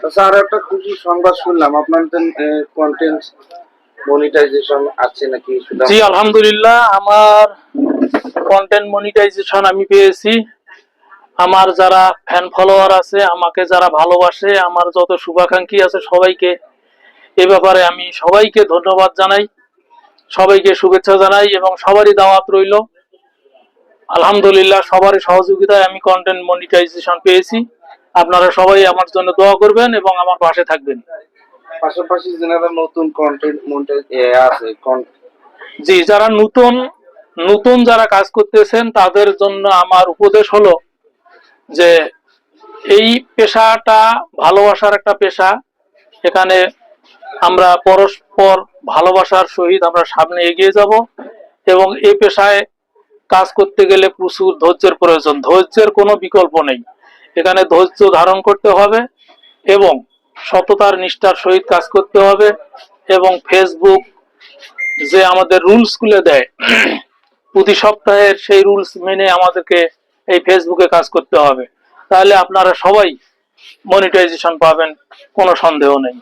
Sir, একটা খুশি সংবাদ শুনলাম। আপনাদের কন্টেন্ট মনিটাইজেশন আছে নাকি জি, আলহামদুলিল্লাহ, আমার কন্টেন্ট মনিটাইজেশন আমি পেয়েছি। আমার যারা ফ্যান ফলোয়ার আছে, আমাকে যারা ভালোবাসে, আমার যত শুভাকাঙ্ক্ষী আছে সবাইকে, এ ব্যাপারে আমি সবাইকে ধন্যবাদ জানাই, সবাইকে শুভেচ্ছা জানাই এবং সবারই দাওয়াত রইল। আলহামদুলিল্লাহ, সবারই সহযোগিতায় আমি কন্টেন্ট মনিটাইজেশন পেয়েছি। আপনারা সবাই আমার জন্য দোয়া করবেন এবং আমার পাশে থাকবেন। পাশাপাশি যারা নতুন কন্টেন্ট আছে জি যারা নতুন নতুন যারা কাজ করতেছেন তাদের জন্য আমার উপদেশ হলো যে এই পেশাটা ভালোবাসার একটা পেশা। এখানে আমরা পরস্পর ভালোবাসার সহিত আমরা সামনে এগিয়ে যাব এবং এই পেশায় কাজ করতে গেলে প্রচুর ধৈর্যের প্রয়োজন। ধৈর্যের কোনো বিকল্প নেই। এখানে ধৈর্য ধারণ করতে হবে এবং সততার নিষ্ঠার সহিত কাজ করতে হবে এবং ফেসবুক যে আমাদের রুলসগুলো দেয়, প্রতি সপ্তাহের সেই রুলস মেনে আমাদেরকে এই ফেসবুকে কাজ করতে হবে। তাহলে আপনারা সবাই মনিটাইজেশন পাবেন, কোনো সন্দেহ নেই।